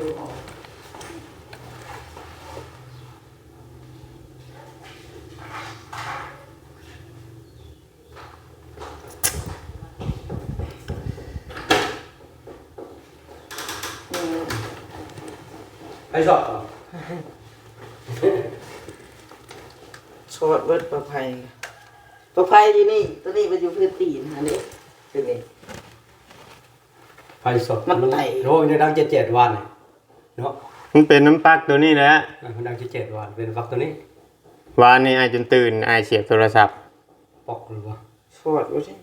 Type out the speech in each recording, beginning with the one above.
ดูออกอืมไอ้สอบชอดเบิดประภัยประภัยอยู่นี่ ตัวนี้มันอยู่พื้นตีนอันนี้ตัวนี้ไฟสดมันไต่ โอ้ยเนี่ยดังเจ็ดเจ็ดวันเนี่ย เนาะมันเป็นน้ำปักตัวนี้แหละมันดังเจ็ดเจ็ดวันเป็นฟักตัวนี้วานนี่อายจนตื่นอายเสียบโทรศัพท์ปอกหรือว่าชอดไว้ที่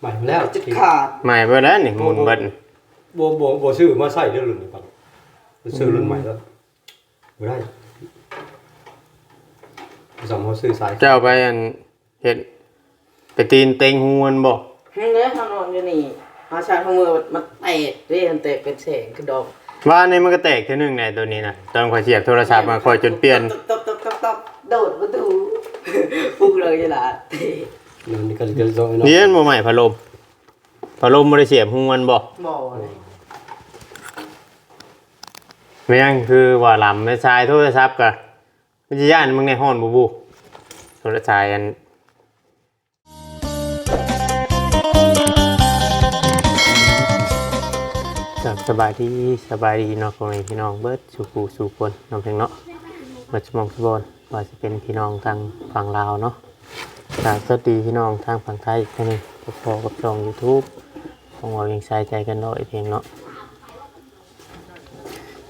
ใหม่มาแล้วจะขาดใหม่เบิดแล้วนี่หมุนเบิดโบโบโบซื้อมาใส่เรื่องรุ่นนี้ปังซื้อรุ่นใหม่แล้วไม่ได้สมมติซื้อสายเจ้าไปอันเฮ็ดไปตีนเต็งหวนบ่เฮ้ยเนี่ยเขานอนอยู่นี่อาชาของมือมันแตกเรียนแตกเป็นแสงคือดอก วานนี่มันก็แตกเท่านึงในตัวนี้นะตอนข่อยเสียบโทรศัพท์มาข่อยจนเปลี่ยนตบตบตบตบโดดประตูปุ๊กเลยจ้ะล่ะเตะนี่ก็จะลงนี่มันบ่ใหม่พัดลมพัดลมบ่ได้เสียบหวนบ่หมอเลยแม่งคือว่าลำไม่ชายโทรศัพท์ก็มันสิย่านมึงในห้อนบ่บูโทรศัพท์อัน สบายดีสบายดีเนาะพ่อแม่พี่น้องเบิร์ดสู่ผู้สู่คนน้องเพลงเนาะเบิดสมองสบอนว่าจะเป็นพี่น้องทางฝั่งลาวเนาะครับสวัสดีพี่น้องทางฝั่งไทยอีกท่านหนึงก็พอกับช่อง YouTube ของเรายังใส่ใจกันเนาะไอเพลงเนาะ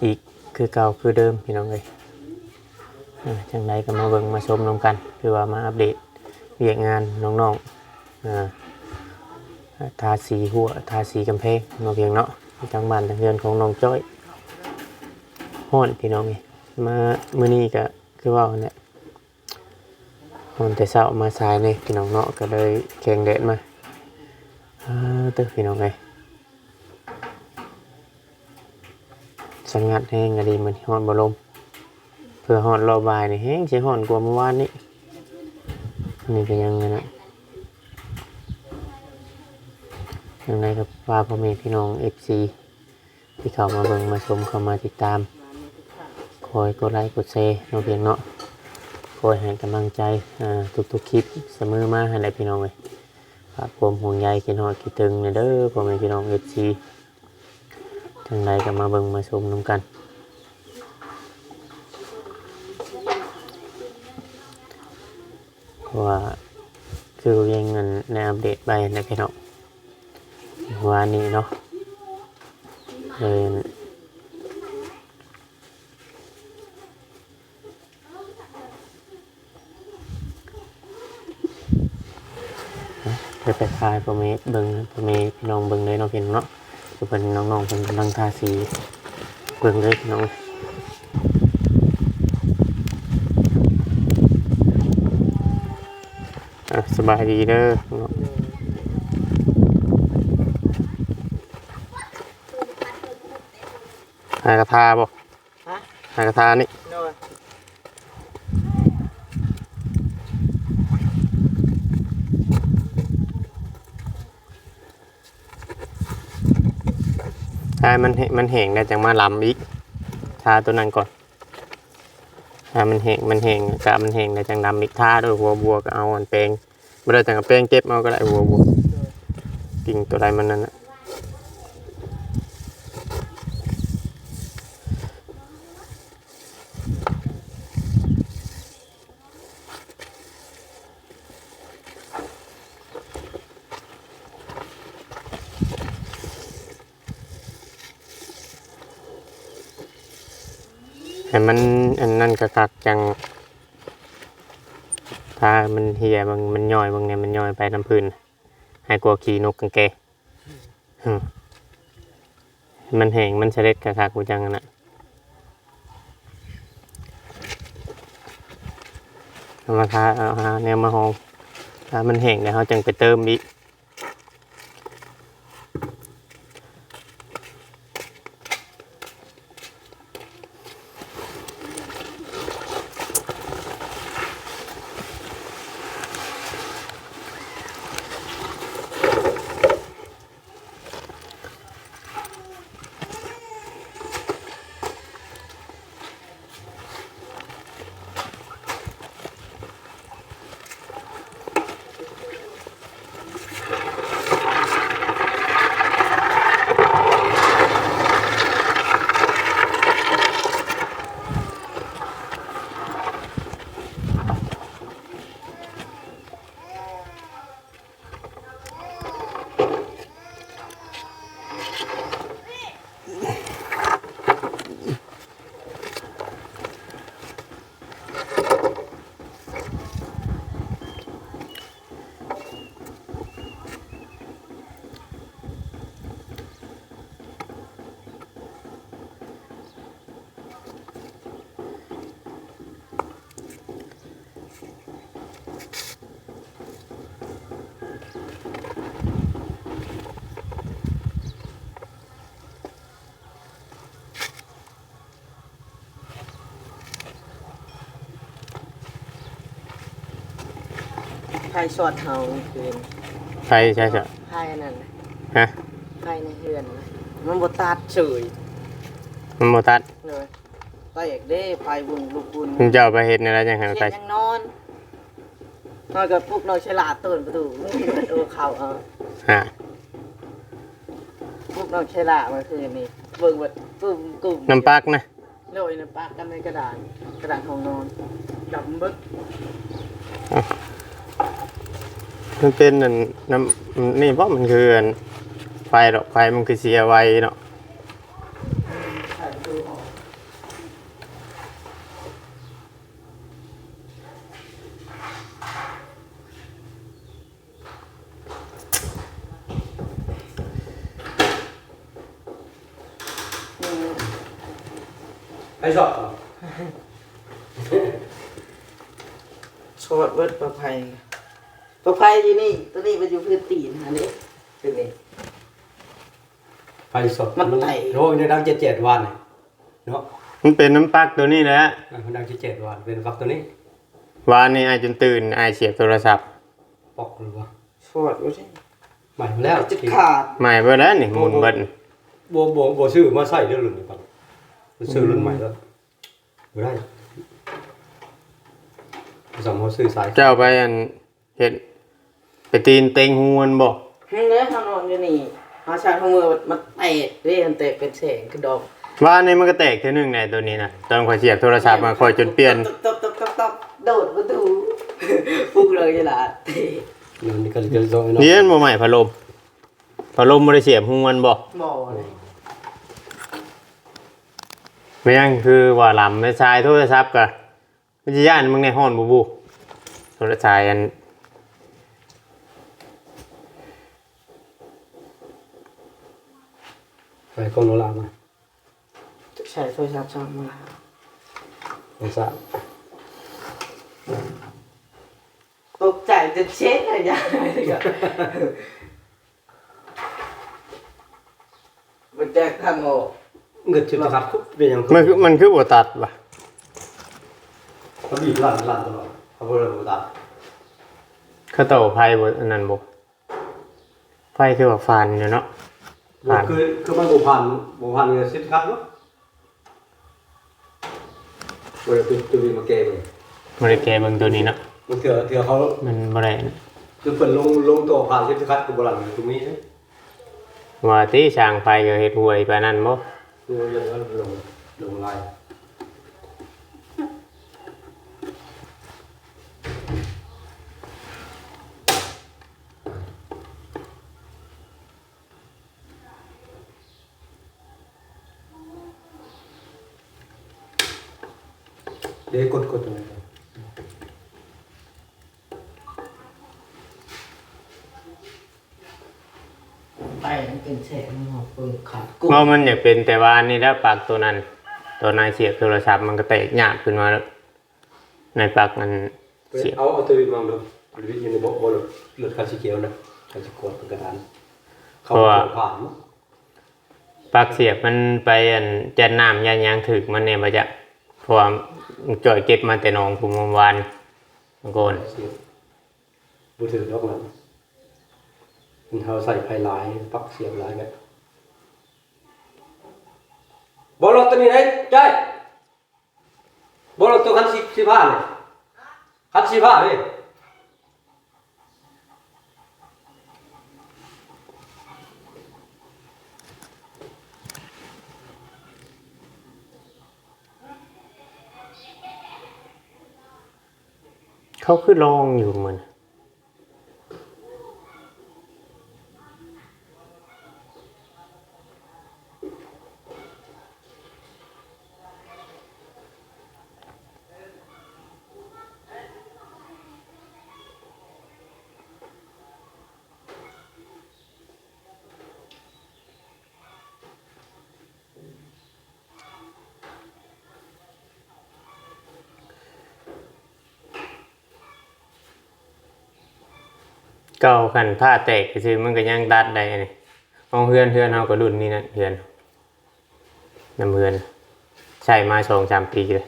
อีกคือเก่าคือเดิมพี่น้องเลยอ่าจังไรก็มาเบิ่งมาชมนำกันคือว่ามาอัปเดตเรียกงานน้องๆทาสีหัวทาสีกำแพงเนาะเพียงเนาะ ทางบ้านทางเรือนของน้องจ้อยฮ้อนพี่น้องนี่มามื้อนี้ก็คือว่าเนี่ยฮ้อนแต่เช้ามาสายเลยพี่น้องเนาะก็เลยแข่งแดดมาอ่าเตึกพี่น้องเลยสังัดแห้งก็ดีมันฮ้อนบ่ลมเพื่อฮ้อนรอบ่ายนี่แห้งสิฮ้อนกว่าเมื่อวานนี้นี่ก็ยังไงนะ ยังไงกับว่าพ่อแม่พี่น้องเอฟซีที่เข้ามาเบิ่งมาชมเข้ามาติดตาม คอยกดไลค์กดแชร์น้องเพียงเนาะคอยให้กำลังใจทุกๆคลิปเสมอมาให้ได้พี่น้องเลยฝากความห่วงใยกินหอดกินตึงเนี่ยเด้อพ่อแม่พี่น้องเอฟซีทั้งใดก็มาเบิ่งมาชมน้ำกันว่าคือยังเงินในอัปเดตไปนะพี่น้อง วานนี้เนาะเดินเดี๋ยวไปทายพ่อเมย์เบิ่งพ่อเมย์พี่น้องเบิ่งเลยน้องพี่น้องเนาะคือเป็นน้องๆเป็นกำลังทาสีเบิ่งเลยพี่น้องสบายดีเด้อเนาะหากระทาบ่ฮะ หากระทานี่โน่นทามันแหมันแห้งได้จังมาลำอีกทาตัวนั้นก่อนทามันแห้งมันแห้งกะมันแห้งได้จังลำอีกทาด้วยหัวบัวก็เอาอันแปลงบ่ได้จังเอาแปลงเก็บเอาก็ได้หัวบัวกิ่งตัวใดมันนั่นน่ะให้มันอันนั้นกะคักจังถ้า มันเหี่ยบางมันย่อยบางเนี่ยมันย่อยไปน้ำพื้นให้กลัวขี่นกกังแกมันแห้งมันเสล็ดกะคากกูจังอันน่ะเอามาทาเอาหาแนวมาหองถ้ามันแห้งแล้วเขาจังไปเติมอีก ไฟสอดเฮาคืนไฟใช่ใช่ไฟนั่นน่ะฮะไฟในเฮือนน่ะมันบ่ตัดเฉยมันโมตัดเลยก็อยากได้ไฟบุญลูกบุญมึงจะเอาไปเฮ็ดในอะไรจังหันเชีไปยนยังนอนนอนกับพวกเราฉลาดตื่นประตูมึงเห็นมันโอเขาเอาฮะพวกเราฉลาดมาคืนนี้เบิ่งว่าปุ่มกลุ่มน้ำปักนะโรยน้ำปากกันในกระดานกระดานห้องนอนดำบึก มันเป็นอันน้ำนี่เพราะมันคืออันไฟดอกไฟมันคือเสียไว้เนาะ ใส่ดูออก ไอ้สอบ ชอดเบิดประภัยประภัยอยู่นี่ตัวนี้มันอยู่พื้นตีนอันนี้คือนี่ ไฟสด มันไต่ โอ้ยในดังเจ็ดเจ็ดวันน่ะเนาะมันเป็นน้ำปักตัวนี้แหละอะมันดังเจ็ดเจ็ดวันเป็นฟักตัวนี้วานนี่ไอายจนตื่นไอายเสียบโทรศัพท์ปอกหรือว่าชอดว่าใช่ใหม่มาแล้วจะขาดใหม่เบิดแล้วนี่หมุนเบิดบัวบัวบัวซื้อมาใส่เรื่องรุ่นนี้ปังซื้อรุ่นใหม่แล้วไม่ได้สมมติซื้อสายเจ้าไปอันเฮ็ดไปตีนเต็งหูมันบ่เฮ้ยเนี่ยเขานอนอยู่นี่อาชายของมือมัน เตะเรียนเตะเป็นแสงกระดองวานนี่มันก็แตกเท่านึงในตัวนี้นะตอนข่อยเสียบโทรศัพท์มาข่อยจนเปลี่ยนตบตบตบตบตบโดดประตูฟุกเลยล่ะเตะเดี๋ยวนี้ก็จะส่งให้น้องนี่มันบ่ใหม่พัดลมพัดลมบ่ได้เสียบหูมันบ่บ่อเลยไม่ยังคือว่าลำไม่ชายโทรศัพท์ก็มันจะย่านมึงในห้อนบูบูโทรศัพท์อัน ไปกล้องโนรามาใช้โทรศัพท์ช่องมาสงสารตกใจจะเช็ดอะไรอย่างเงี้ยมันแจกทางออกเงินจุดขัดคุบเป็นยังมันคือมันคือบ่ตัดว่ะเขาบีบลั่นลั่นตลอดเขาบอกเลยว่าตัดเขาเต่าไฟบ่อันนั้นบ่ไฟคือว่าฟันอยู่เนาะ ผ่านคือคือมันบูพันบูพันเงินสิบคัดเนาะเวลาตัวตัววีมาเกมบ่ได้แก้เบิ่งตัวนี้เนาะมันเถื่อเถื่อเขามันบ่ได้คือเปิดลงลงตัวผ่านสิบคัดกับโบราณตรงนี้ใช่ว่าที่ช่างไฟก็เฮ็ดหวยปานนั้นบ่คือเรื่องลงลงลาย เดี๋ยวกดกดตรงนี้ไปมันเป็นแสงมันออกเปิดขาดกุ้งเพราะมันอยากเป็นแต่ว่านี่ถ้าปลักตัวนั้น ตัวนายเสียบโทรศัพท์มันก็แตกหยาบขึ้นมาแล้วในปลักมันเสียบเอาเอาตัววีมาดูตัววีอยู่ในโบโบรถรถคันสีเขียวนะคันสีขวดเป็นกระดานเขาผ่านปลักเสียบมันไปอันแจนน้ำยานยางถึกมันเนี่ยมาจะ เพราะว่าจ่อยเก็บมาแต่หนองภูมิวานบางโกนเสียบบูถือดอกนั้นมันเขาใส่ไฟลายปักเสียบลายแบบบอลตัวนี้ไหนใช่บอลตัวคันสิบสิบห้าเลยคันสิบห้าเลย เขาคือลองอยู่เหมือน เก่าขันผ้าแตกก็คือมันก็ยังดัดได้นี่ของเฮือนเฮือนเฮาก็รุ่นนี้นั่นเฮือนน้ำเฮือนใช่มาสองสามปีเลย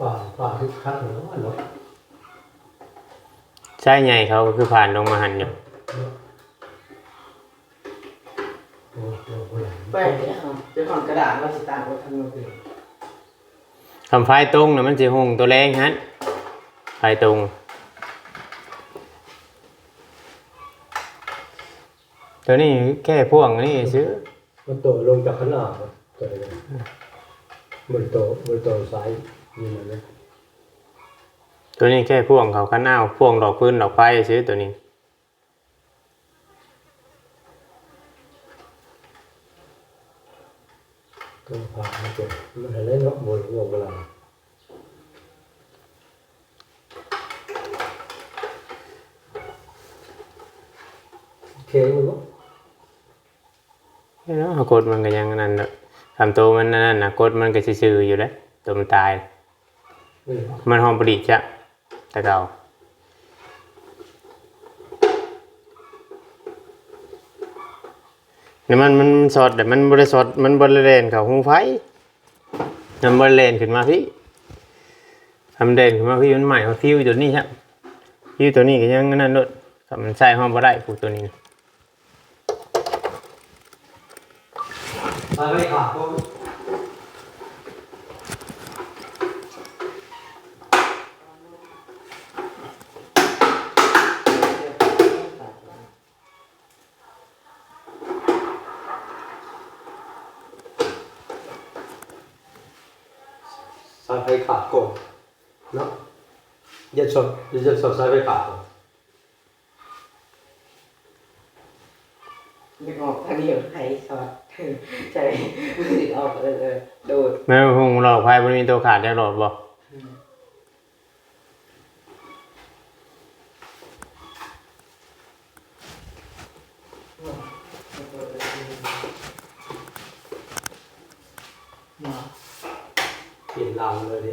ป่าที่คักเนาะเนาะใช่ไงเขาก็คือผ่านลงมาหันอยู่โอ้โหโอ้โหไปเนี่ยเอาเจะห่อนกระดาษเราสิตามรถทางนู้นเลยคำไฟตรงนะมันจะหงตัวแรงฮะไฟตรงตัวนี้แค่พ่วงนี่ซื้อมันโตลงจากขนาดตัวเลยมันโตมันโตสาย นี่มันนะตัวนี้แค่พ่วงเขาข้างหน้าพ่วงดอกพื้นดอกไฟซื้อตัวนี้ก็ผ่ามันเจ็บมันอะไรเนาะบนหัวเวลาโอเคมั้งเนาะเนาะกดมันก็ยังอันนั่นเนอะทำตัวมันอันนั่นนะกดมันก็ซื่อๆอยู่แล้วตัวมันตายอื มันหองผลิจ้ะแต่เก่าเนี่ยมันมันสดแต่มันบริสดมันบริเลนเขาหูไฟมันบริเลนขึ้นมาพี่ทำเด่นขึ้นมาพี่มันใหม่เขาฟิวตัวนี้ครับฟิวตัวนี้ก็ยังอันนั่นด้วยถ้ามันใส่ห้องบ่ได้ผูตัวนี้สา ยัดสดยัดสดสายไฟขาดก่อนนึกออกทางนี้อยู่ไทยสอดใช่นึกออกเออเออโดดแม่หงหลอกไฟมันมีตัวขาดจะหลอดบ่เปลี่ยนรางเลยดิ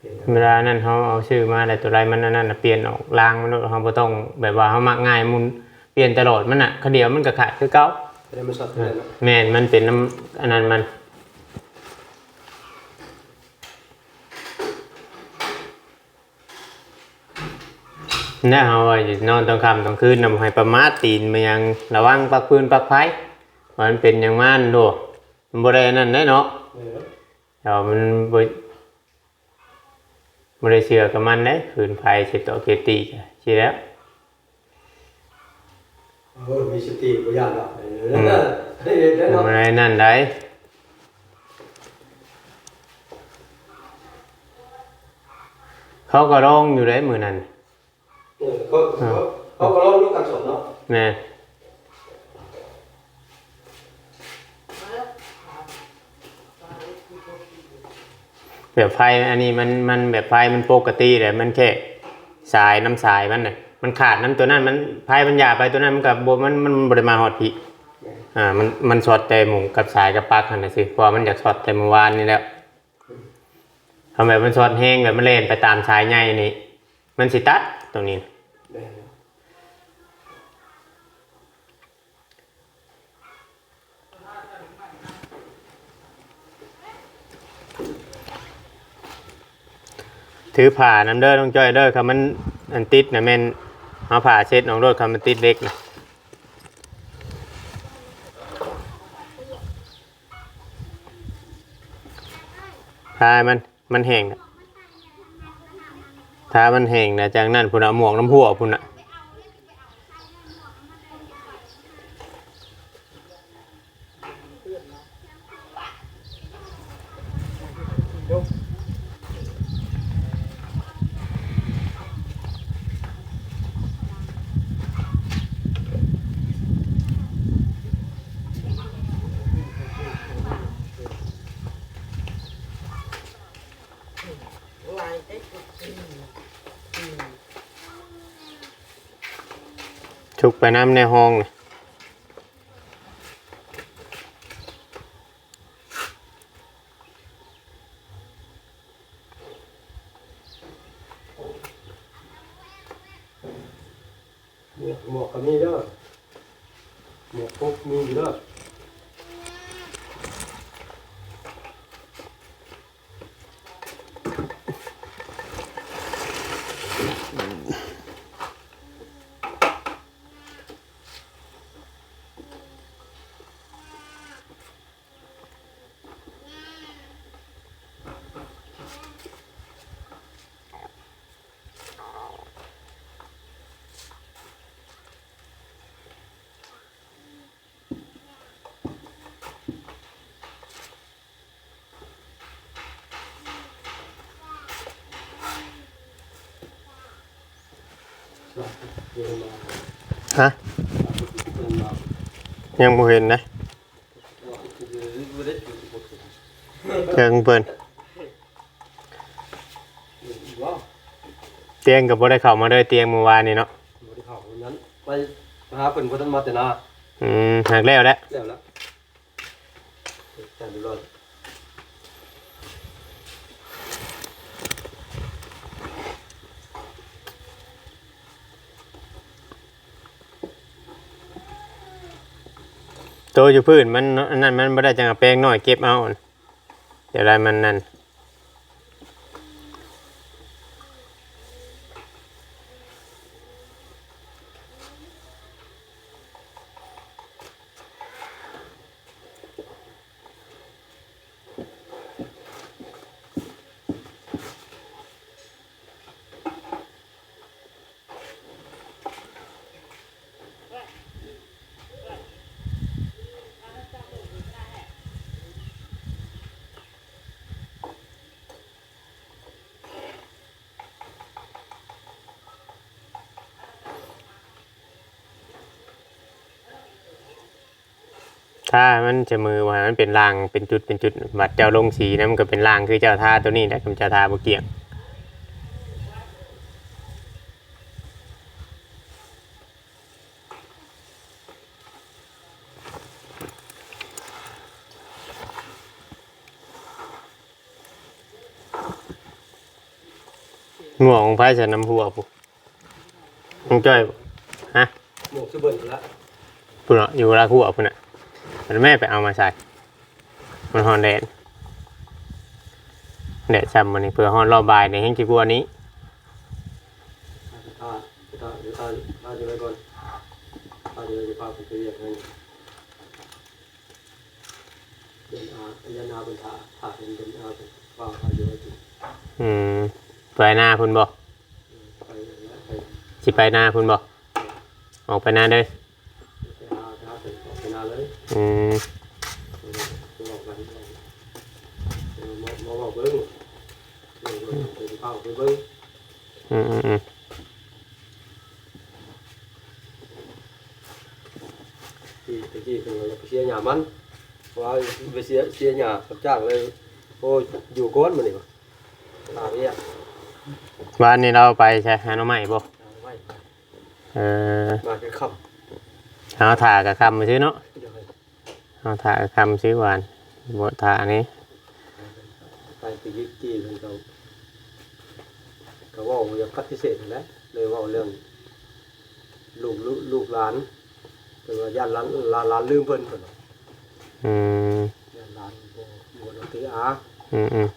เปลี่ยนเวลานั้นเขาเอาชื่อมาแต่ตัวไรมันอันนั่นน่ะเปลี่ยนออกรางมันเขาบ่ต้องแบบว่าเขามักง่ายมุนเปลี่ยนตลอดมันอะคเดียวมันก็ขาดคือเก่าจะได้ไม่สดเลยเนาะแม่นมันเป็นน้ำอันนั้นมันน่าเอาไว้นอนตอนค่ำตอนคืนนำให้ประมาทตีนมายังระวังปักปืนปักไฟมันเป็นอย่างมันดูมันบ่ได้อันนั่นได้เนาะเออเดี๋ยวมัน บ่บ่ได้เชื่อกับมันเด้คืนไฟสิต่อเกตีจ้ะสิแล้วเออมีสติปัญญาละเออเฮ้ยได้มันเนาะบ่ได้นั่นได้เขาก็ร้องอยู่ได้มื้อนั้นเออเขาเขาเขาก็ลองลูกกันสดเนาะแม่ แบบไฟอันนี้มันมันแบบไฟมันปกติแต่มันแค่สายน้ำสายมันน่ะมันขาดน้ำตัวนั้นมันไฟมันหยาบไปตัวนั้นมันกับบมันมันบริมาหอดพีอ่ามันมันช็อตแต่หมูกับสายกับปลักหันนะสิเพราะมันอยากช็อตแต่เมื่อวานนี่แล้วทำแบบมันช็อตแห้งแบบมันเล่นไปตามสายใหญ่นี่มันสิตัดตรงนี้ ได้เนาะ ถือผ่าน้ำเด้อต้องจ้อยเด้อครับมันอันติดนะแม่นเอาผ่าเช็ดน้องรถครับมันติดเล็กนะทามันมันแห้งทามันแห้งนะจากนั้นพุ่นเอาหมวกน้ำหัวพุ่นอะชุก ไปน้ำในห้องนะ หมวกหมวกก็มีเด้อหมวกพกมีอยู่เด้อ ดินมา ฮะเดินมายังบ่เห็นนะบ่ได้อยู่บ่ถึงเชิงเพิ่นว้าวเตียงก็บ่ได้เข้ามาเลยเตียงเมื่อวานนี่เนาะบ่ได้เข้าวันนั้นไปหาเพิ่นบ่ทันมาแต่นาอืมหักแล้วแหละแล้วละแต่ดูรอด อยู่พื้นมันอันนั้นมันบ่ได้จังแป้งน้อยเก็บเอาเดี๋ยวไรมันนั่น ถ้ามันจะมือว่ามันเป็นรางเป็นจุดเป็นจุดบัดเจ้าลงสีนะมันก็เป็นรางคือเจ้าท่าตัวนี้แหละคำเจ้าท่าบ่เกี่ยงง่วงของไผจะน้ำหัวปุ๊มึงจ้อยบ่ฮะหมวกสิเบิ่นละพุ่นเนาะอยู่ลาคู่อะพุ่นอะ มันแม่ไปเอามาใส่ มันฮอนแดดแดดซ้ำมันนี่เพื่อฮอนรอบบายในแห้งกี่กว่านี้ตาตาเดี๋ยวตาตาจะไปก่อนตาจะไปพาผมไปเรียกให้เดินอาเดินอาเป็นถาถาเป็นเดินอาเป็นว่าพาอยู่ไว้ถึงอืมไปหน้าพุ่นบ่ไปไปสิไปหน้าพุ่นบ่ออกไปหน้าเด้อ ไปหาหาเป็น ออกไปนาเลยอืมจะบอกกันมามาบอกเบิ้งเบิ้งไปเข้าไปเบิ้งอืมอืมอืมที่ตะกี้คือเราไปเสียหยามันว่าไปเสียเสียหยากับจ้างเลยโอ้อยู่ก้อนมันนี่ป่ะตาเนี่ยวันนี้เราไปใช่หาหน้องใหม่บ่ไม่เออมาแค่ค เอาถ่ากับคำมาซื้อเนาะำเดี๋ยวให้เอาถ่ากับคำซื้อหวานบ่ถ่าอันนี้ไปตะกี้กี้มันก็ก็ว่าอย่างคัดพิเศษนั่นแหละเลยว่าเรื่องลูกลูกลูกหลานเป็นว่าญาติหลานหลานหลานลืมเพิ่นเพิ่นอืมญาติหลานบ่บ่ได้ตีอาอืมอืม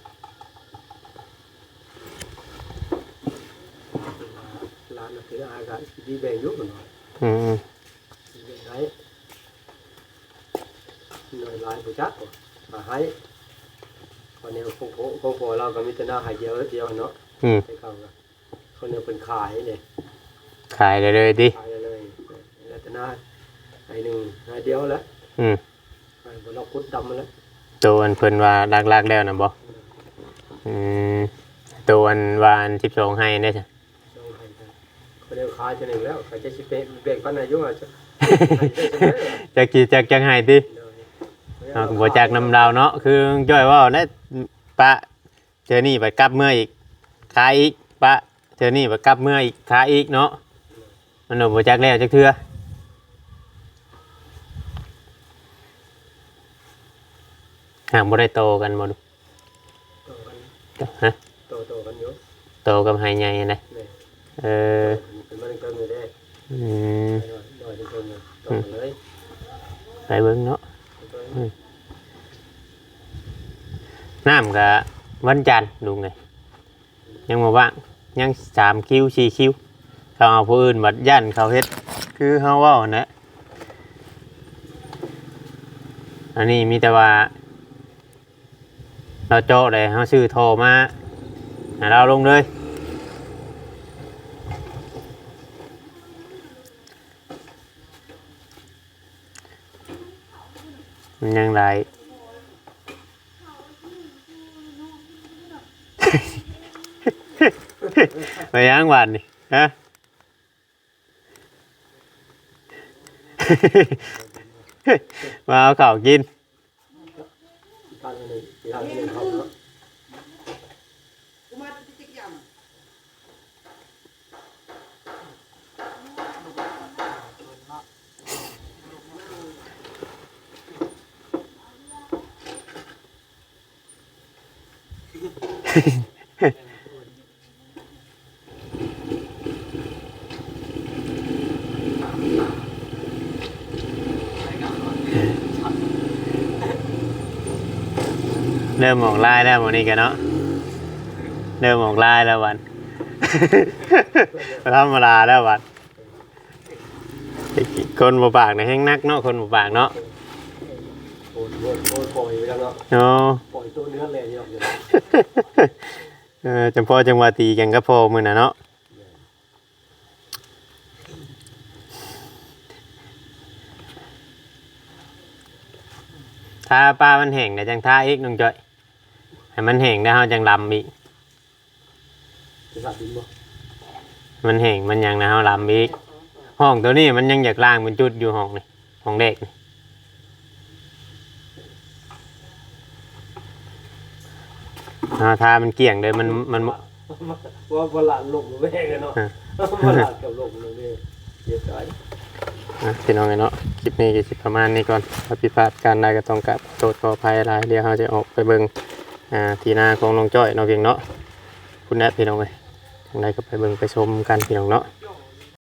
ร้านน่ะคืออายกันดีแบ่งอยุบหน่อยอืม อืมดีแบ่งให้หน่อยหลายผู้จักบ่มาให้วันนี้คงโผคงโผเราก็มีแต่หน้าใหายเดียวเดียวเนาะอืมให้เขาก็คนนี้เป็นขายเนี่ยขายได้เลยดิขายเลยแล้วแต่หน้าไอ้หนึ่งหน้าเดียวแล้วอืมไอ้บ่เราคุดดำมาแล้วตัวอันเพิ่นว่าลักๆแล้วนะบ่อืมตัวอันวาอัน12ให้ได้จ้ะต้องให้กันคนนี้ขายจะหนึ่งแล้วเขาจะสิเปแบ่งปันอายุอะ จะจักกี่จักจังให้ติเอาก็บ่จักนำดาวเนาะคือจ้อยเว่าแล้วปะเจอนี่ไปกลับเมื่ออีกขายอีกปะเจอนี่ไปกลับเมื่ออีกขายอีกเนาะมันบ่จักแล้วจักเทื่อหากบ่ได้โตกันบ่ดูโตกันฮะโตโตกันอยู่โตกับหายใหญ่นะเนี่ยเออเป็นมันเกินเลยได้อืม หน่อยหน่อยเกินเลยโตเลยไปเบิ่งเนาะน้ำกับวันจันทร์ลุงยังมาว่างยังสามคิวสี่คิวเขาเอาผู้อื่นบัดย่านเขาเฮ็ดคือเขาว่านะอันนี้มีแต่ว่า เราโจ้เลยเขาซื้อโทรมาให้เราลงเลย มันยังไรไปย่างวันนี่ฮะมาเอาข่าวกิน เลยทานกันเลยครับเนาะเริ่มออกลายแล้ววันนี้กันเนาะเริ่มออกลายแล้ววันธรรมดาแล้ววันคนบ่ปากนะแห้งนักเนาะคนบ่ปากเนาะโอ้ ยโอ้ยโอ้ยปล่อยไปแล้วเนาะโอ้ปล่ยตัวเนื้อแรงเนาะเออจำพ่อจังหวะตีกันก็พอมือนะเนาะถ้าป้ามันแห้งเดี๋ยวจังท่าอีกน้องจ้อยให้มันแห้งได้วเฮาจังลำอีกจะสาดินบ่มันแห้งมันยังนะเฮาลำอีกห้องตัวนี้มันยังอยากล่างเป็นจุดอยู่ห้องนี่ห้องเด็กนี่ อ่าทามันเกี่ยงเลยมันมันว่าว่าหลานลงแม่กันเนาะว่าหลานกับลงเลยเนี่ยเย็บใจอะพี่น้องไงเนาะคลิปนี้ก็สิประมาณนี้ก่อนถ้าผิดพลาดการใดก็ต้องกราบโทษขออภัยหลายเดี๋ยวเราจะออกไปเบิ่งอ่าทีหน้าของน้องจ้อยเนาะเพียงเนาะคุณแอดพี่น้องเลยทางใดก็ไปเบิ่งไปชมกันพี่น้องเนาะ